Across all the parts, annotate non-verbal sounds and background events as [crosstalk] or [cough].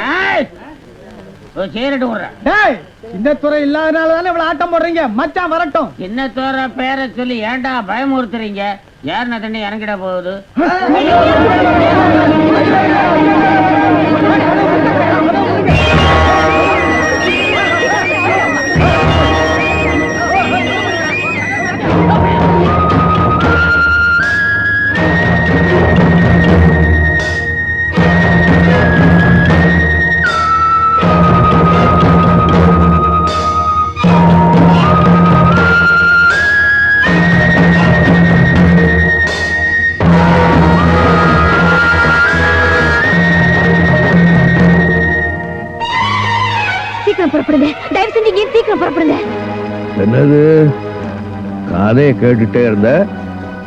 ஏய்! ஒரு சிகரெட்டு விடுறேன் டேய் இந்த துறை இல்லாதனால தானே இவ்வளவு ஆட்டம் போடுறீங்க மச்சான் வரட்டும் சின்ன தோற பேரை சொல்லி ஏன்டா பயமுறுத்துறீங்க யாருன தண்ணி இறங்கிட போகுது புறப்படுங்க. தயவு செஞ்சு இங்கே சீக்கிரம் புறப்படுங்க. என்னது? கதையை கேட்டுட்டே இருந்த?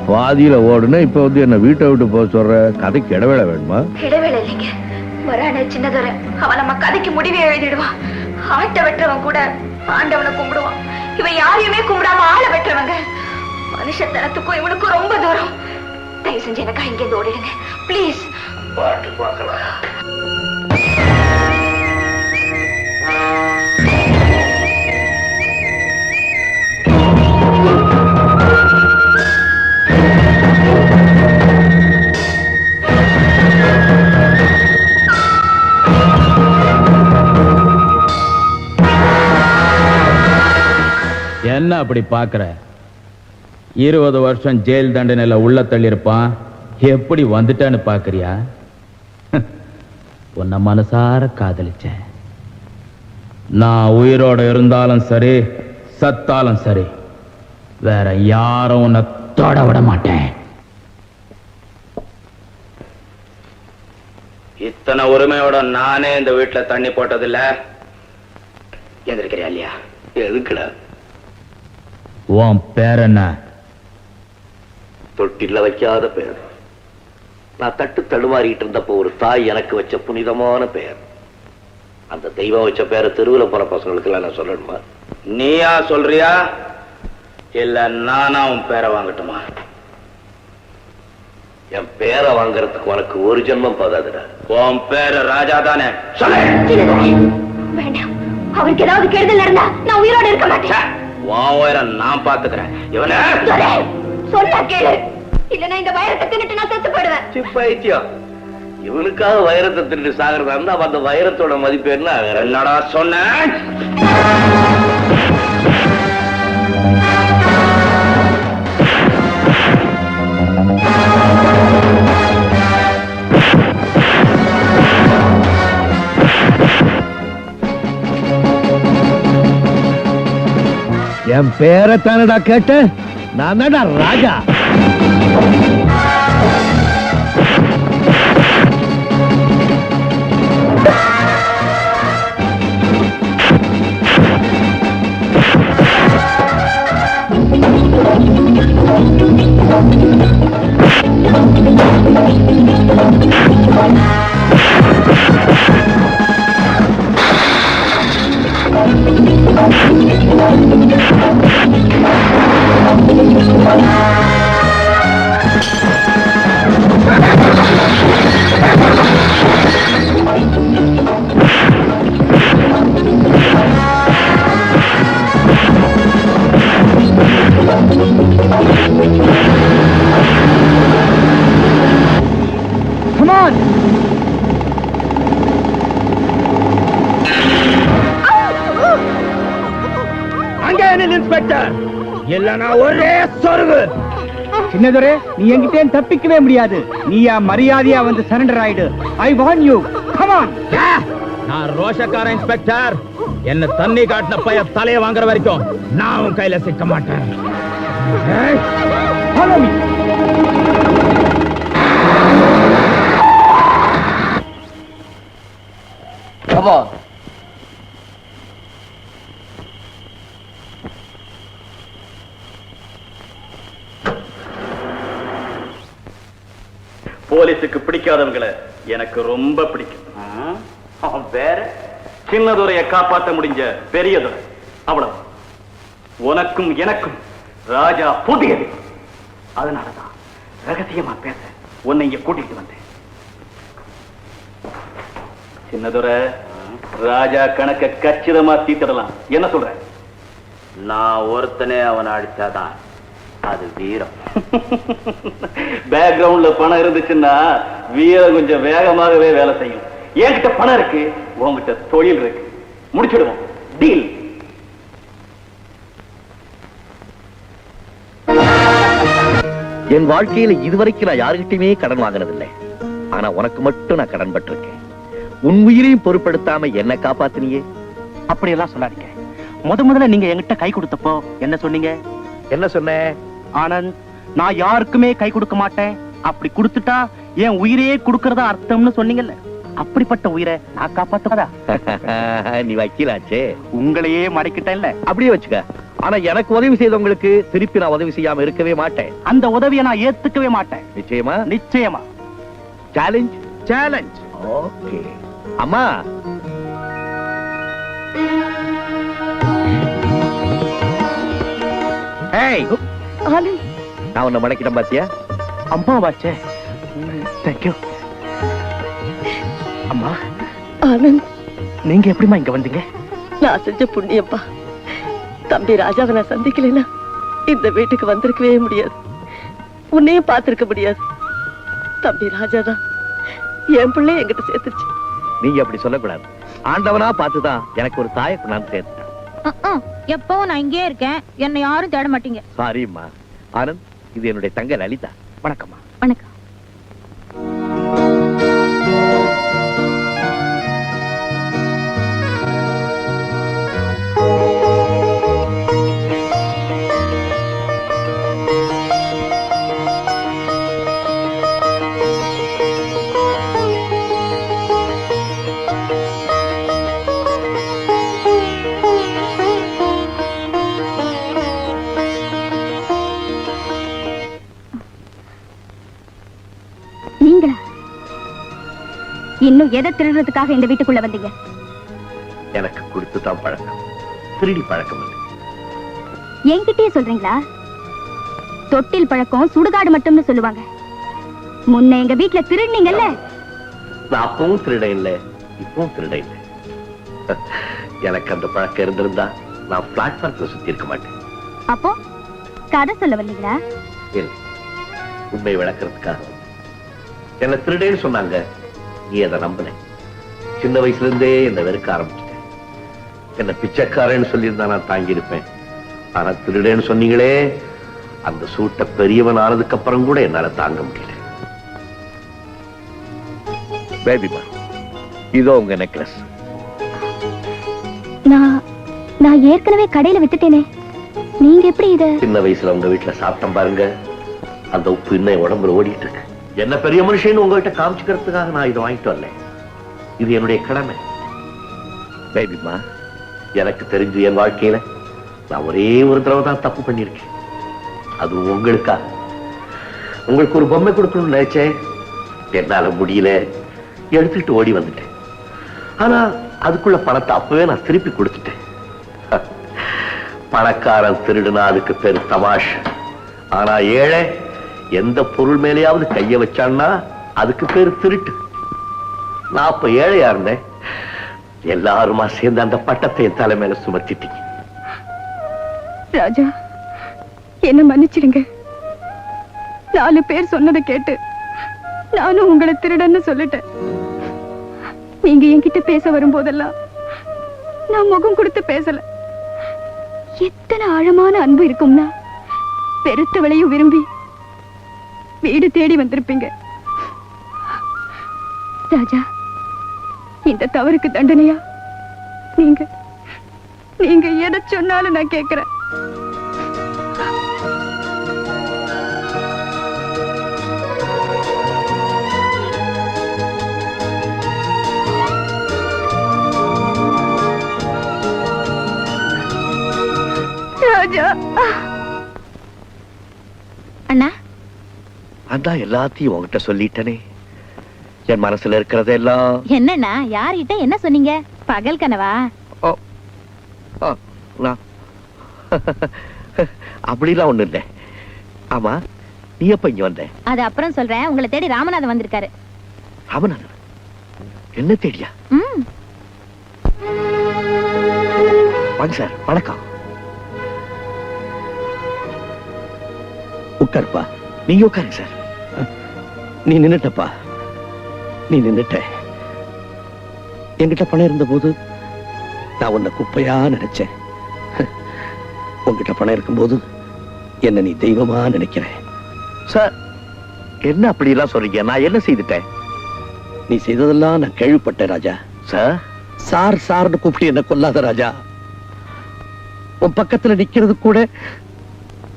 பாதியில ஓடுன இப்ப வந்து என்ன வீட்டை விட்டு போக சொல்ற கதைக்கு இடவேளை வேணுமா? இடைவேளை இல்லைங்க. வரானே சின்னதொரை. அவன் நம்ம கதைக்கு முடிவே எழுதிடுவான். ஆட்டை வெட்டுறவன் கூட ஆண்டவனை கும்பிடுவான். இவன் யாரையுமே கும்பிடாம ஆளை வெட்டுறவங்க மனுஷத்தனத்துக்கும் இவனுக்கும் ரொம்ப தூரம். தயவு செஞ்சு எனக்கா இங்கே இருந்து ஓடிடுங்க. ப்ளீஸ் பாட்டு பார்க்கலாம். என்ன அப்படி பாக்குற இருபது வருஷம் ஜெயில் தண்டனையில உள்ள தள்ளியிருப்பான். எப்படி வந்துட்டான்னு பாக்குறியா [laughs] உன்னை மனசார காதலிச்சேன். நான் உயிரோட இருந்தாலும் சரி சத்தாலும் சரி வேற யாரும் உன்னை தொட விட மாட்டேன். இத்தனை உரிமையோட நானே இந்த வீட்டுல தண்ணி போட்டதில்லை. எந்திரிக்கிறியா இல்லையா? எதுக்குடா? உன் பேர் என்ன? தொட்டில வைக்காத பெயர் நான் தட்டு தடுமாறிட்டு இருந்தப்போ ஒரு தாய் எனக்கு வச்ச புனிதமான பெயர் அந்த தெய்வம் வச்ச பேரை தெருவில் போற பசங்களுக்கு எல்லாம் நான் சொல்லணுமா? நீயா சொல்றியா? இல்ல நானா உன் பேரை வாங்கட்டுமா? என் பேரை வாங்குறதுக்கு உனக்கு ஒரு ஜென்மம் போதாதுடா. உன் பேரு ராஜா தானே. சொல்லு. வேண்டாம். அவருக்கு ஏதாவது கெடுதல் நடந்தா நான் உயிரோட இருக்க மாட்டேன். உன் உயர நான் பாத்துக்கிறேன் இவனே சொன்னா கேளு. இல்லைன்னா இந்த வைரத்தை தின்னுட்டு நான் செத்து போயிடுவேன். சிப்பாயித்தியம் இவனுக்காக வைரத்தை திருட்டு சாகிறதா இருந்தா அந்த வைரத்தோட மதிப்பு என்ன? என்னடா சொன்ன? என் பேரை தானடா கேட்ட நான் தான்டா ராஜா Thank you. Thank you. Chinnadurai நீ என்கிட்ட தப்பிக்கவே முடியாது. நீயா மரியாதையா வந்து சரண்டர் ஆயிடு. ஐ வான் யூ! கமான் நான் ரோஷக்கார இன்ஸ்பெக்டர். என்ன தண்ணி காட்டின பைய தலைய வாங்குற வரைக்கும் நான் உன் கையில சிக்க மாட்டேன். மீ போலீஸுக்கு பிடிக்காதவங்களை எனக்கு ரொம்ப பிடிக்கும். வேற? சின்னதுரைய காப்பாற்ற முடிஞ்ச பெரியதுரை. அவ்வளவு உனக்கும் எனக்கும் ராஜா புதியது. அதனாலதான் ரகசியமா பேச உன்னை இங்க கூட்டிட்டு வந்தேன். சின்னதுரை ராஜா கணக்க கச்சிதமா தீர்த்திடலாம். என்ன சொல்ற? நான் ஒருத்தனே அவனை அடிச்சாதான் அது வீரம். பேக்ரவுண்ட்ல பணம் இருந்துச்சுன்னா வீரம் கொஞ்சம் வேகமாகவே வேலை செய்யும். என்கிட்ட பணம் இருக்கு உன்கிட்ட தொழில் இருக்கு. முடிச்சிடுவோம். டீல் என் வாழ்க்கையில இதுவரைக்கும் நான் யாருகிட்டயுமே கடன் வாங்கினதில்லை. ஆனா உனக்கு மட்டும் நான் கடன் பட்டிருக்கேன். உன் உயிரையும் பொருட்படுத்தாம என்ன காப்பாத்தினியே. அப்படியெல்லாம் சொல்லாதீங்க. முத முதல்ல நீங்க என்கிட்ட கை கொடுத்தப்போ என்ன சொன்னீங்க? என்ன சொன்ன ஆனந்த் நான் யாருக்குமே கை கொடுக்க மாட்டேன். அப்படி கொடுத்துட்டா என் உயிரையே கொடுக்கறதா அர்த்தம்னு சொன்னீங்கல்ல. அப்படிப்பட்ட உயிரை நான் காப்பாத்ததா [laughs] நீ வக்கீலாச்சே. உங்களையே மறைக்கிட்டேன்ல. அப்படியே வச்சுக்க. ஆனா எனக்கு உதவி செய்தவங்களுக்கு திருப்பி நான் உதவி செய்யாம இருக்கவே மாட்டேன். அந்த உதவியை நான் ஏத்துக்கவே மாட்டேன். நிச்சயமா? நிச்சயமா. சேலஞ்ச் சேலஞ்ச் ஓகே அம்மா. ஏய் ஆனந்த் நான் உன்னை மடக்கிட்டேன் பாத்தியா? அம்மா வாச்சே தேங்க்யூ அம்மா ஆனந்த். நீங்க எப்படிம்மா இங்க வந்தீங்க? நான் செஞ்ச புண்ணியப்பா தம்பி ராஜாவை நான் சந்திக்கலைன்னா இந்த வீட்டுக்கு வந்திருக்கவே முடியாது. உன்னையும் பார்த்திருக்க முடியாது. தம்பி ராஜா தான் என் பிள்ளை என்கிட்ட சேர்த்துச்சு நீங்க அப்படி சொல்லக்கூடாது. ஆண்டவனா பார்த்துதான் எனக்கு ஒரு தாயை கொண்டாந்து சேர்த்தான் எப்பவும் நான் இங்கே இருக்கேன். என்னை யாரும் தேட மாட்டீங்க. சாரிம்மா ஆனந்த் இது என்னுடைய தங்க லலிதா. வணக்கம்மா. இன்னும் எதை திருடுறதுக்காக இந்த வீட்டுக்குள்ள வந்தீங்க? எனக்கு கொடுத்து தான் பழக்கம். திருடி பழக்கம் இல்லை என்கிட்டயே சொல்றீங்களா? தொட்டில் பழக்கம் சுடுகாடு மட்டும்னு சொல்லுவாங்க. முன்ன எங்க வீட்ல திருடுனீங்கல்ல? நான் அப்பவும் திருட இல்லை இப்பவும் திருட இல்லை எனக்கு அந்த பழக்கம் இருந்திருந்தா நான் பிளாட்ஃபார்ம்ல சுத்தி இருக்க மாட்டேன். அப்போ கதை சொல்ல வந்தீங்களா? உண்மை விளக்குறதுக்காக. என்ன திருடேன்னு சொன்னாங்க. நீ அதை நம்பின. சின்ன வயசுல இருந்தே என்ன வெறுக்க ஆரம்பிச்சிட்டேன் என்ன பிச்சைக்காரன்னு சொல்லியிருந்தா நான் தாங்கி இருப்பேன் ஆனா திருடேன்னு சொன்னீங்களே அந்த சூட்டை பெரியவன் ஆனதுக்கு அப்புறம் கூட என்னால தாங்க முடியல. பேபிமா இதோ உங்க நெக்லஸ் நான் நான் ஏற்கனவே கடையில வித்துட்டேனே நீங்க எப்படி இத சின்ன வயசுல உங்க வீட்டுல சாப்பிட்டேன் பாருங்க. அந்த உப்பு இன்னும் உடம்புல ஓடிட்டு இருக்கு. என்ன பெரிய மனுஷன் உங்ககிட்ட காமிச்சுக்கிறதுக்காக நான் இதை வாங்கிட்டு வரல. இது என்னுடைய கடமை. பேபிமா எனக்கு தெரிஞ்சு என் வாழ்க்கையில நான் ஒரே ஒரு தடவை தான் தப்பு பண்ணியிருக்கேன். அது உங்களுக்கா? உங்களுக்கு ஒரு பொம்மை கொடுக்கணும்னு நினைச்சேன். என்னால முடியல. எடுத்துக்கிட்டு ஓடி வந்துட்டேன். ஆனா அதுக்குள்ள பணத்தை அப்பவே நான் திருப்பி கொடுத்துட்டேன். பணக்காரன் திருடுனா அதுக்கு பேரு தமாஷ். ஆனா ஏழை எந்த பொருள் மேலேயாவது கைய வச்சான்னா அதுக்கு பேரு திருட்டு. நான் அப்ப ஏழையா இருந்தேன். எல்லாருமா சேர்ந்து அந்த பட்டத்தை என் தலைமையில சுமத்திட்டீங்க. ராஜா என்ன மன்னிச்சிடுங்க. நாலு பேர் சொன்னதை கேட்டு நானும் உங்களை திருடன்னு சொல்லிட்டேன். நீங்க என்கிட்ட பேச வரும்போதெல்லாம் நான் முகம் கொடுத்து பேசல. எத்தனை ஆழமான அன்பு இருக்கும்னா பெருத்தவளையும் விரும்பி வீடு தேடி வந்திருப்பீங்க. ராஜா இந்த தவறுக்கு தண்டனையா? நீங்க நீங்க எதை சொன்னாலும் நான் கேட்கிறேன் ராஜா. அண்ணா அதான் எல்லாத்தையும் உங்ககிட்ட சொல்லிட்டனே. என் மனசுல இருக்கிறதெல்லாம். என்னண்ணா யார்கிட்ட என்ன சொன்னீங்க? பகல் கனவா? அப்படிலாம் ஒண்ணும் இல்லை. ஆமா நீ எப்ப இங்க வந்த? அது அப்புறம் சொல்றேன். உங்களை தேடி ராமநாதன் வந்திருக்காரு. ராமநாதன்? என்ன தேடியா? வாங்க சார் வணக்கம். உட்காருப்பா. நீங்க உட்காருங்க சார். நீ நின்னுட்டப்பா. நீ நின்னுட்ட. என்கிட்ட பணம் இருந்த போது நான் உன்னை குப்பையா நினைச்சேன். உன்கிட்ட பணம் இருக்கும்போது என்ன நீ தெய்வமா நினைக்கிற சார் என்ன அப்படி எல்லாம் சொல்றீங்க? நான் என்ன செய்துட்டேன்? நீ செய்ததெல்லாம் நான் கேள்விப்பட்டேன் ராஜா. சார்? சார் சார்னு கூப்பிட்டு என்ன கொல்லாத ராஜா. உன் பக்கத்துல நிக்கிறது கூட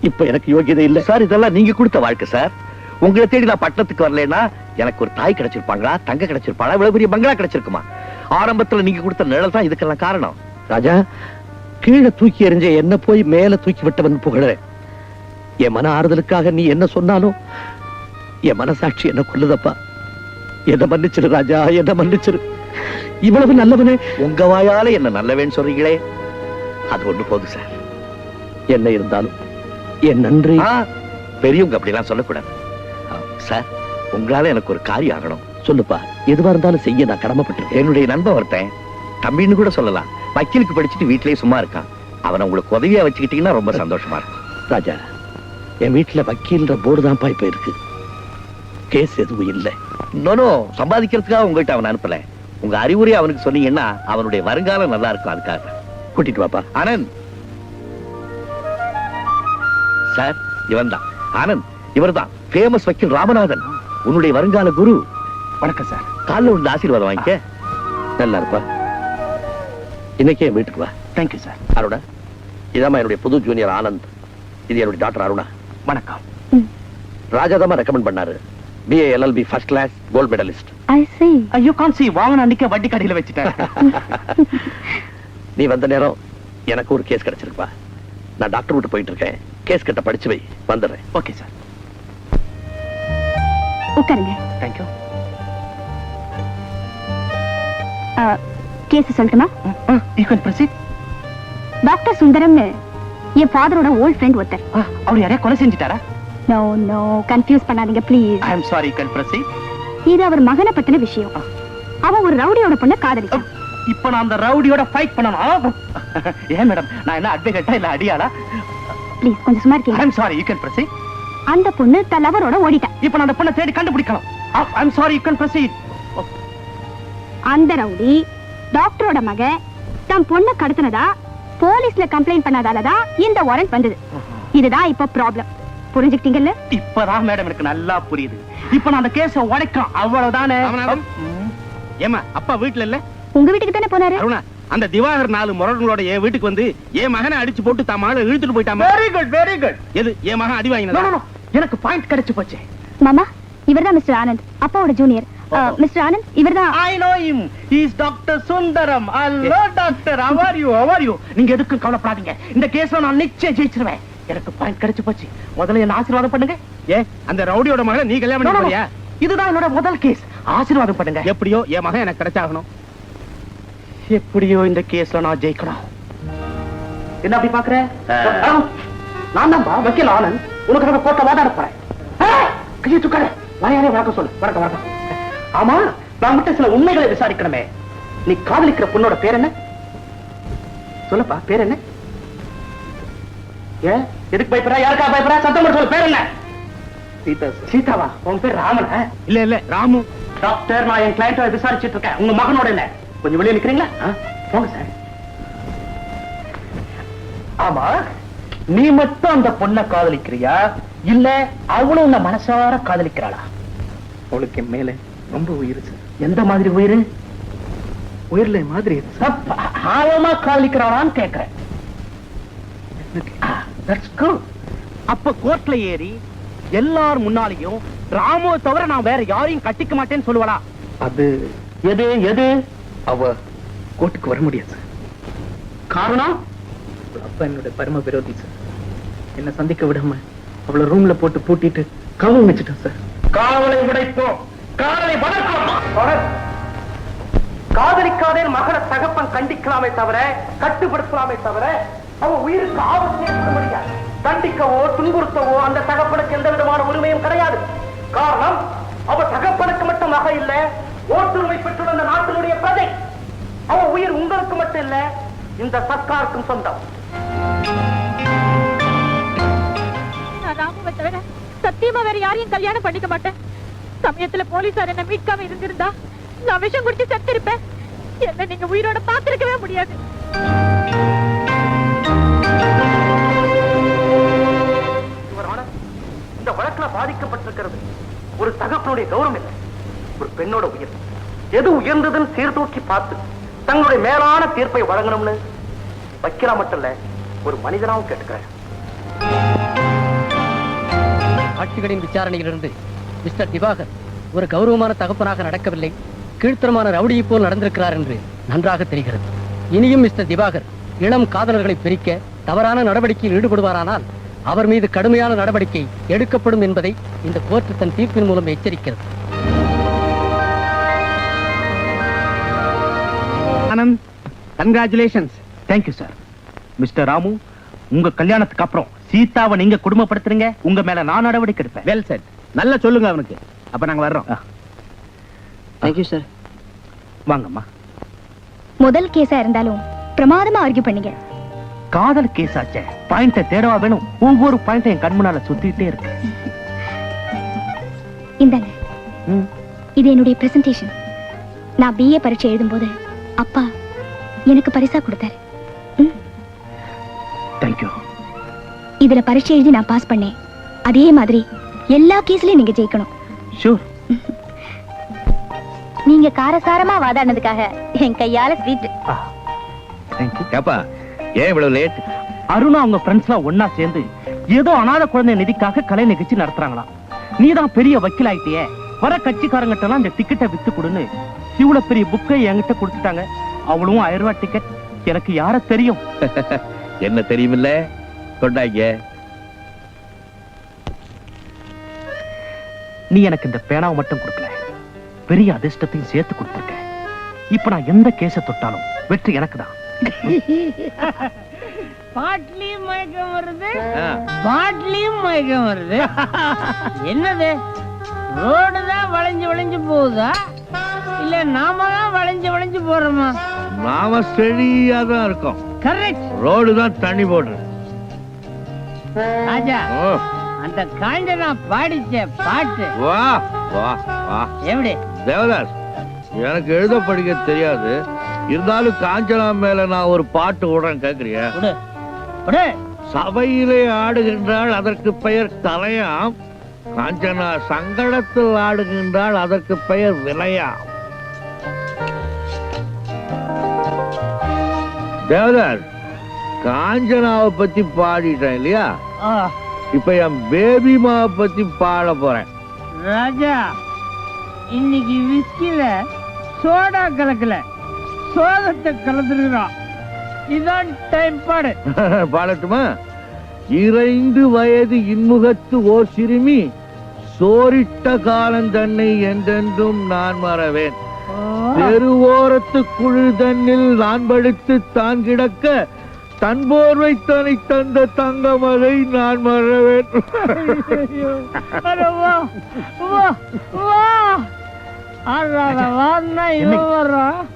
இப்ப எனக்கு யோகியதை இல்ல. சார் இதெல்லாம் நீங்க கொடுத்த வாழ்க்கை சார். உங்களை தேடி நான் பட்டணத்துக்கு வரலன்னா எனக்கு ஒரு தாய் கிடைச்சிருப்பாங்களா தங்க கிடைச்சிருப்பாங்களா இவ்வளவு பெரிய பங்களா கிடைச்சிருக்குமா? ஆரம்பத்துல நீங்க கொடுத்த நிழல் தான் இதுக்கெல்லாம் காரணம். ராஜா கீழே தூக்கி எறிஞ்ச என்ன போய் மேல தூக்கி விட்டவன் புகழ என் மன ஆறுதலுக்காக நீ என்ன சொன்னாலும் என் மனசாட்சி என்ன கொல்லுதப்பா. என்ன மன்னிச்சிரு ராஜா என்ன மன்னிச்சிரு. இவ்வளவு நல்லவனே. உங்க வாயால என்ன நல்லவேன்னு சொல்றீங்களே. அது ஒண்ணு போதும் சார். என்ன இருந்தாலும் என் நன்றி. பெரியவங்க அப்படிலாம் சொல்லக்கூடாது. சார் உங்களால எனக்கு ஒரு காரியம் ஆகணும். சொல்லுப்பா எதுவா இருந்தாலும் செய்ய நான் கடமைப்பட்டிருக்கேன். என்னுடைய நண்பன் ஒருத்தன் தம்பின்னு கூட சொல்லலாம். வக்கீலுக்கு படிச்சுட்டு வீட்லயே சும்மா இருக்கான். அவனை உங்களுக்கு உதவியா வச்சுக்கிட்டீங்கன்னா ரொம்ப சந்தோஷமா இருக்கும். ராஜா என் வீட்டுல வக்கீல்ன்ற போர்டு தான் இப்ப இருக்கு. கேஸ் எதுவும் இல்லை. நோனோ சம்பாதிக்கிறதுக்காக உங்கள்கிட்ட அவன் அனுப்பல. உங்க அறிவுரை அவனுக்கு சொன்னீங்கன்னா அவனுடைய வருங்காலம் நல்லா இருக்கும் அதுக்காக. கூட்டிட்டு வாப்பா. ஆனந்த். சார் இவன் தான் ஆனந்த் இவர்தான். ஃபேமஸ் வக்கீல் ராமநாதன். உன்னுடைய வருங்கால குரு. வணக்கம் சார். காலைல உள்ள ஆசீர்வாதம் வாங்கிக்க. நல்லா இருப்பா. இன்னைக்கே வீட்டுக்கு வா. தேங்க்யூ சார் அருணா இதாம்மா என்னுடைய புது ஜூனியர் ஆனந்த். இது என்னுடைய டாக்டர் அருணா. வணக்கம். ராஜாதாமா ரெக்கமெண்ட் பண்ணாரு. BA LLB first class gold medalist I see. ஐயோ கான்சி வாங்கின அன்னைக்கு வட்டி கடையில வச்சுட்டேன். [laughs] நீ வந்த நேரம் எனக்கு ஒரு கேஸ் கிடைச்சிருப்பா நான் டாக்டர் விட்டு போயிட்டு இருக்கேன். கேஸ் கட்ட படிச்சு வை. வந்துடுறேன். ஓகே சார் உட்காருங்க. தேங்க்யூ கேஸ் சொல்லட்டுமா? யூ கேன் ப்ரொசீட் டாக்டர் சுந்தரம்னு என் ஃபாதரோட ஓல்ட் ஃப்ரெண்ட் ஒருத்தர். அவர் யாரையா கொலை செஞ்சுட்டாரா? நோ நோ கன்ஃபியூஸ் பண்ணாதீங்க please I am sorry can proceed இது அவர் மகனை பத்தின விஷயம். அவன் ஒரு ரவுடியோட பொண்ண காதலிச்சான். இப்போ நான் அந்த ரவுடியோட ஃபைட் பண்ணணும். ஏன் மேடம் நான் என்ன அட்வொகேட்டா இல்ல அடியாளா? ப்ளீஸ் கொஞ்சம் சும்மா ஐ இருக்கீங்க am sorry you can proceed அந்த பொண்ணு தன் லவரோட ஓடிட்டான் இப்போ நான் அந்த பொண்ணை தேடி கண்டுபிடிக்கணும். I am sorry you can proceed அந்த ரவுடி டாக்டரோட மக தன் பொண்ணை கடத்தினதா? போலீஸ்ல கம்ப்ளைண்ட் பண்ணதாலதான் இந்த வாரண்ட் வந்தது? இதுதான் இப்ப ப்ராப்ளம் புரிஞ்சுக்கிட்டீங்கல்ல? இப்பதான் மேடம் எனக்கு நல்லா புரியுது. இப்போ நான் அந்த கேஸ உடைக்கும் அவ்வளவுதானே. ஏமா அப்பா வீட்டுல இல்ல? உங்க வீட்டுக்கு தானே போனாரு? அருணா அந்த திவாகர் நாலு முரடங்களோட என் வீட்டுக்கு வந்து என் மகனை அடிச்சு போட்டு தான் மகளை இழுத்துட்டு போயிட்டாமா வெரி குட் வெரி குட் எது என் மகன் அடி வாங்கினதா? எனக்கு பாயிண்ட் கிடைச்சு போச்சு. மாமா இவர்தான் மிஸ்டர் ஆனந்த் அப்பாவோட ஜூனியர் மிஸ்டர் ஆனந்த் இவர்தான். I know him is doctor Sundaram hello doctor how are you? How are you? நீங்க எதுக்கும் கவலைப்படாதீங்க. இந்த கேஸ்ல நான் நிச்சயம் ஜெயிச்சிருவேன். எனக்கு பாயிண்ட் கிடைச்சு போச்சு. முதல்ல என்ன ஆசீர்வாதம் பண்ணுங்க. ஏ அந்த ரவுடியோட மகளை நீ கல்யாணம் No, பண்ணி no, no. போறியா? இதுதான் என்னோட முதல் கேஸ் ஆசீர்வாதம் பண்ணுங்க. எப்படியோ என் மகன் எனக்கு கிடைச்சாகணும். எப்படியோ இந்த கேஸ்ல நான் ஜெயிக்கணும். என்ன அப்படி பாக்குற ஆ. ஆ, நான் தான்பா வக்கீல் ஆனந்த். உனக்காக கோட்டை வாதாட போறேன் கையை தூக்காத. வாயாலே வணக்கம் சொல்லு. வணக்கம் வணக்கம். ஆமா நான் மட்டும் சில உண்மைகளை விசாரிக்கணுமே. நீ காதலிக்கிற பொண்ணோட பேர் என்ன? சொல்லப்பா பேர் என்ன? ஏன்? எதுக்கு பயப்படுறா? யாருக்கா பயப்படுறா? சத்தம் போட்டு சொல்லு பேர் என்ன? சீதா சீதாவா? உன் பேர் ராமனா இல்ல இல்ல ராமு. டாக்டர் நான் என் கிளையண்ட விசாரிச்சிட்டு இருக்கேன். உங்க மகனோட என்ன? கொஞ்சம் வெளியே நிக்கிறீங்களா? போங்க சார். ஆமா. நீ மட்டும் அந்த பொண்ணை காதலிக்கிறியா? இல்ல அவளும் உன்னை மனசார காதலிக்கிறாளா? அவளுக்கு மேல ரொம்ப உயிர் எந்த மாதிரி உயிர்? உயிர்ல மாதிரி ஆழமா காதலிக்கிறாளான்னு கேக்குறேன். அப்ப கோர்ட்ல ஏறி எல்லார் முன்னாலையும் ராமுவை தவிர நான் வேற யாரையும் கட்டிக்க மாட்டேன்னு சொல்லுவாளா? அது எது எது? அவ கோர்ட்டுக்கு வர முடியாது காரணம்? அப்பா என்னோட பரம விரோதி சார். என்ன சந்திக்க விடாம அவளை ரூம்ல போட்டு பூட்டிட்டு கவனம் வச்சுட்டேன் சார் காவலை உடைப்போம் காவலை வளர்ப்போம் வளர். காதலிக்காதே மகளை தகப்பன் கண்டிக்கலாமே தவிர கட்டுப்படுத்தலாமே தவிர அவ உயிருக்கு ஆபத்து முடியாது. தண்டிக்கவோ துன்புறுத்தவோ அந்த தகப்பனுக்கு எந்த விதமான உரிமையும் கிடையாது. காரணம் அவ தகப்பனுக்கு மட்டும் மக இல்ல ஓட்டுரிமை பெற்றுள்ள அந்த நாட்டினுடைய பிரஜை. அவ உயிர் உங்களுக்கு மட்டும் இல்ல இந்த சர்க்காருக்கும் சொந்தம். சத்தியமா வேற யாரையும் கல்யாணம் பண்ணிக்க மாட்டேன். சமயத்துல போலீசார் என்ன மீட்காம இருந்திருந்தா நான் விஷம் குடிச்சு செத்திருப்பேன். என்ன நீங்க உயிரோட பாத்திருக்கவே முடியாது. இந்த வழக்குல பாதிக்கப்பட்டிருக்கிறது. ஒரு தகப்பனுடைய கௌரவம் இல்லை. ஒரு பெண்ணோட உயிர். எது உயர்ந்ததுன்னு சீர்தூக்கி பார்த்து தங்களுடைய மேலான தீர்ப்பை வழங்கணும்னு? வக்கீலா மட்டும் இல்ல ஒரு மனிதனாவும் கேட்டுக்கிறேன் சாட்சிகளின் விசாரணையிலிருந்து மிஸ்டர் திவாகர் ஒரு கௌரவமான தகப்பனாக நடக்கவில்லை கீழ்த்தரமான ரவுடியைப் போல் நடந்திருக்கிறார் என்று நன்றாக தெரிகிறது. இனியும் மிஸ்டர் திவாகர் இளம் காதலர்களை பிரிக்க தவறான நடவடிக்கையில் ஈடுபடுவாரானால் அவர் மீது கடுமையான நடவடிக்கை எடுக்கப்படும் என்பதை இந்த கோர்ட்டு தன் தீர்ப்பின் மூலம் எச்சரிக்கிறது. Anand congratulations thank you sir mister Ramu உங்க கல்யாணத்துக்கு அப்புறம் சீதாவை நீங்க குடும்பப்படுத்துறீங்க உங்க மேல நான் நடவடிக்கை எடுப்பேன். வெல் செட் நல்லா சொல்லுங்க அவனுக்கு. அப்ப நாங்க வர்றோம். தேங்க்யூ சார் வாங்கம்மா. முதல் கேஸா இருந்தாலும் பிரமாதமா ஆர்கியூ பண்ணீங்க. காதல் கேஸ் ஆச்சே பாயிண்ட தேடவா வேணும்? ஒவ்வொரு பாயிண்ட என் கண் முன்னால சுத்திட்டே இருக்கு. இந்தாங்க. இது என்னுடைய பிரசன்டேஷன் நான் பிஏ பரீட்சை எழுதும்போது அப்பா எனக்கு பரிசா கொடுத்தாரு. தேங்க்யூ இதுல பரீட்சை எழுதி நான் பாஸ் பண்ணேன். அதே மாதிரி எல்லா கேஸ்லயும் நீங்க ஜெயிக்கணும். ஷூர் [laughs] நீங்க காரசாரமா வாதாடினதுக்காக என் கையால ஸ்வீட் ஏப்பா ஏன் இவ்வளவு லேட் அருணா அவங்க ஃப்ரெண்ட்ஸ்லாம் ஒண்ணா சேர்ந்து ஏதோ அனாதை குழந்தை நிதிக்காக கலை நிகழ்ச்சி நடத்துறாங்களாம். நீதான் பெரிய வக்கீல் ஆயிட்டியே வர கட்சிக்காரங்கிட்ட எல்லாம் இந்த டிக்கெட்டை வித்து கொடுன்னு இவ்வளவு பெரிய புக்கை என்கிட்ட கொடுத்துட்டாங்க. அவளும் ஆயிரம் ரூபாய் டிக்கெட் எனக்கு யார தெரியும்? [laughs] என்ன தெரியுமில்ல? கொண்டாங்க நீ எனக்கு இந்த பேனாவை மட்டும் கொடுக்கல. பெரிய அதிர்ஷ்டத்தையும் சேர்த்து கொடுத்துருக்க. இப்ப நான் எந்த கேஸை தொட்டாலும் வெற்றி எனக்கு தான் [laughs] பாட்லயும் மயக்கம் வருது. பாட்லயும் மயக்கம் வருது. என்னது? ரோடு தான் வளைஞ்சு வளைஞ்சு போகுதா? இல்ல நாம தான் வளைஞ்சு வளைஞ்சு போறோமா? நாம ஸ்டெடியா தான் இருக்கோம். கரெக்ட் ரோடு தான் தண்ணி போடுறது ராஜா அந்த காஞ்சனா பாடிச்ச பாட்டு. வா வா வா. எப்படி தேவதாஸ் எனக்கு எழுத படிக்க தெரியாது. இருந்தாலும் காஞ்சனா மேல நான் ஒரு பாட்டு விடுறேன் கேக்குறியா? சபையிலே ஆடுகின்றாள் அதற்கு பெயர் தலையாம். காஞ்சனா சங்கடத்தில் ஆடுகின்றாள் அதற்கு பெயர் விலையாம். தேவதாஸ் காஞ்சனாவை பத்தி பாடிட்டேன் இல்லையா? இப்ப என் பேபிமாவை பத்தி பாட போறேன். ராஜா இன்னைக்கு விஸ்கில சோடா கலக்கல. சோதத்தை கலந்துருக்கிறோம் இதான் டைம் பாடு. [laughs] பாடட்டுமா? இறைந்து வயது இன்முகத்து ஓர் சிறுமி சோரிட்ட காலம் தன்னை என்றென்றும் நான் மறவேன். தெருவோரத்து குழு தன்னில் நான் படுத்து தான் கிடக்க தன் போர்வை தனி தந்த தங்க மகை நான் மறவேன்.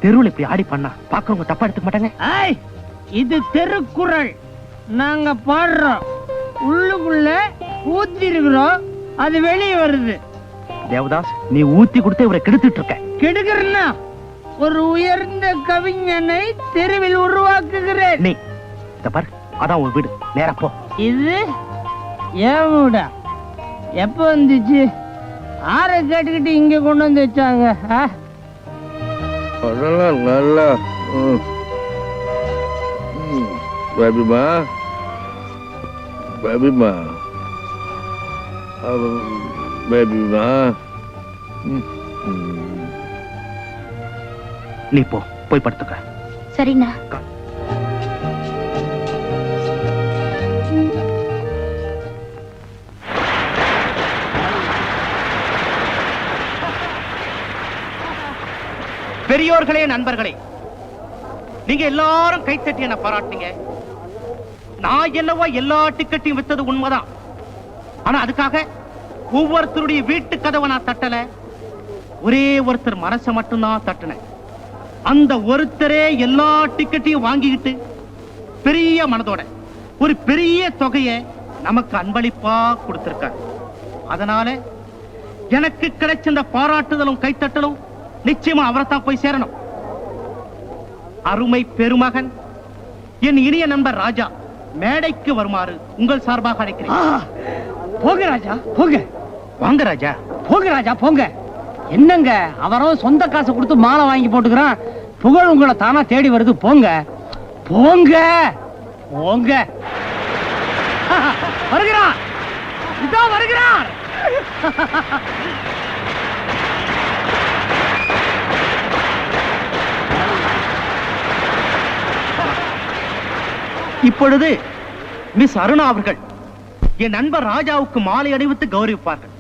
தெருவில் இப்படி ஆடி பண்ணா? பாக்குறவங்க தப்பா எடுத்துக்க மாட்டாங்க. ஏய், இது தெருக்குறள். நாங்க பாடுறோம். உள்ளுக்குள்ள ஊத்தி இருக்கிறோம் அது வெளியே வருது. தேவதாஸ் நீ ஊத்தி கொடுத்து இவரை கெடுத்துட்டு இருக்க. கெடுக்கிறன்னா ஒரு உயர்ந்த கவிஞனை தெருவில் உருவாக்குகிறேன். பாரு. அதான் உன் வீடு. நேரா போ. இது ஏன் வீடா? எப்ப வந்துச்சு? ஆற கேட்டுக்கிட்டு இங்க கொண்டு வந்து வச்சாங்க? அதெல்லாம் நல்லா. பேபிமா? பேபிமா. நீ போ. போய் படுத்துக்க. சரிண்ணா. பெரியோர்களே நண்பர்களே நீங்க எல்லாரும் கைத்தட்டி என்ன பாராட்டுங்க நான் என்னவோ எல்லா டிக்கெட்டையும் வித்தது உண்மைதான். ஆனா அதுக்காக ஒவ்வொருத்தருடைய வீட்டு கதவை நான் தட்டல. ஒரே ஒருத்தர் மனசை மட்டும்தான் தட்டினேன். அந்த ஒருத்தரே எல்லா டிக்கெட்டையும் வாங்கிக்கிட்டு பெரிய மனதோட ஒரு பெரிய தொகையை நமக்கு அன்பளிப்பா கொடுத்திருக்கார். அதனால எனக்கு கிடைச்ச இந்த பாராட்டுதலும் கைத்தட்டலும் நிச்சயமா அவரைத்தான் போய் சேரணும். அருமை பெருமகன் என் இனிய நண்பர் ராஜா மேடைக்கு வருமாறு உங்கள் சார்பாக அழைக்கிறேன். போங்க ராஜா போங்க. வாங்க ராஜா. போங்க ராஜா போங்க. என்னங்க அவரும் சொந்த காசை கொடுத்து மாலை வாங்கி போட்டுக்கிறான்? புகழ் உங்களை தானா தேடி வருது போங்க. போங்க போங்க. வருகிறான் இதோ வருகிறான் [laughs] இப்பொழுது மிஸ் அருணா அவர்கள் என் நண்பர் ராஜாவுக்கு மாலை அணிவித்து கௌரவிப்பார்கள்.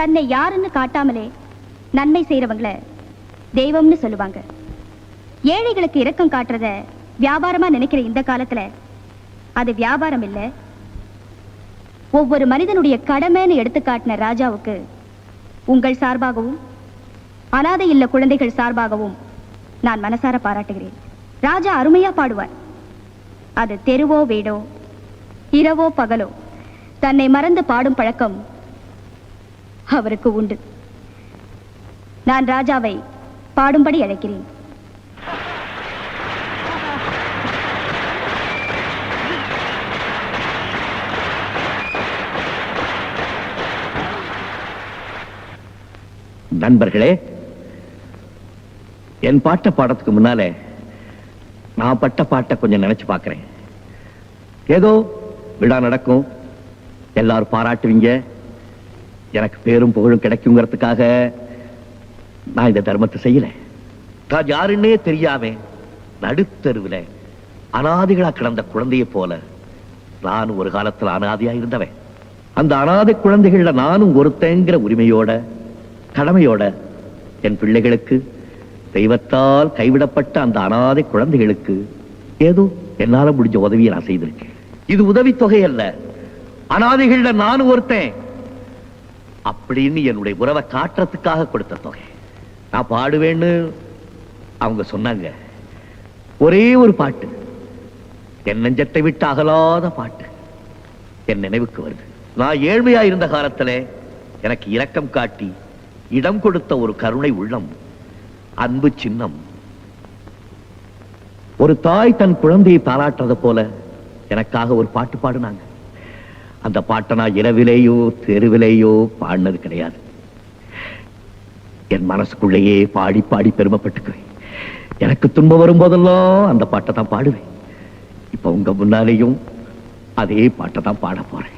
தன்னை யாருன்னு காட்டாமலே நன்மை செய்யறவங்கள தெய்வம்னு சொல்லுவாங்க. ஏழைகளுக்கு இரக்கம் காட்டுறத வியாபாரமா நினைக்கிற இந்த காலத்துல அது வியாபாரம் இல்ல. ஒவ்வொரு மனிதனுடைய கடமைன்னு எடுத்து காட்டின ராஜாவுக்கு உங்கள் சார்பாகவும் அனாதை இல்ல குழந்தைகள் சார்பாகவும் நான் மனசார பாராட்டுகிறேன். ராஜா அருமையா பாடுவார். அது தெருவோ வீடோ இரவோ பகலோ தன்னை மறந்து பாடும் பழக்கம் அவருக்கு உண்டு. நான் ராஜாவை பாடும்படி அழைக்கிறேன். நண்பர்களே என் பாட்டை பாடத்துக்கு முன்னாலே நான் பட்ட பாட்டை கொஞ்சம் நினைச்சு பார்க்கிறேன். ஏதோ விழா நடக்கும் எல்லாரும் பாராட்டுவீங்க எனக்கு பேரும் புகழும் கிடைக்குங்கிறதுக்காக நான் இந்த தர்மத்தை செய்யல. தான் யாருன்னே தெரியாம நடுத்தருவில் அனாதைகளா கிடந்த குழந்தையை போல நான் ஒரு காலத்துல அனாதையா இருந்தவன். அந்த அனாதை குழந்தைகள்ல நானும் ஒருத்தங்கிற உரிமையோட கடமையோட என் பிள்ளைகளுக்கு தெய்வத்தால் கைவிடப்பட்ட அந்த அனாதை குழந்தைகளுக்கு ஏதோ என்னால முடிஞ்ச உதவியை நான் செய்திருக்கேன். இது உதவித்தொகை அல்ல. அனாதைகள்ல நானும் ஒருத்தன். அப்படின்னு என்னுடைய உறவை காட்டுறதுக்காக கொடுத்த தொகை. நான் பாடுவேன்னு அவங்க சொன்னாங்க. ஒரே ஒரு பாட்டு. என் நெஞ்சத்தை விட்டு அகலாத பாட்டு. என் நினைவுக்கு வருது. நான் ஏழ்மையா இருந்த காலத்துல எனக்கு இரக்கம் காட்டி இடம் கொடுத்த ஒரு கருணை உள்ளம் அன்பு சின்னம். ஒரு தாய் தன் குழந்தையை பாராட்டுறது போல எனக்காக ஒரு பாட்டு பாடுனாங்க. அந்த பாட்டை நான் இரவிலேயோ தெருவிலேயோ பாடினது கிடையாது. என் மனசுக்குள்ளேயே பாடி பாடி பெருமைப்பட்டுக்குவேன். எனக்கு துன்பம் வரும்போதெல்லாம் அந்த பாட்டை தான் பாடுவேன். இப்ப உங்க முன்னாலேயும் அதே பாட்டை தான் பாட போறேன்.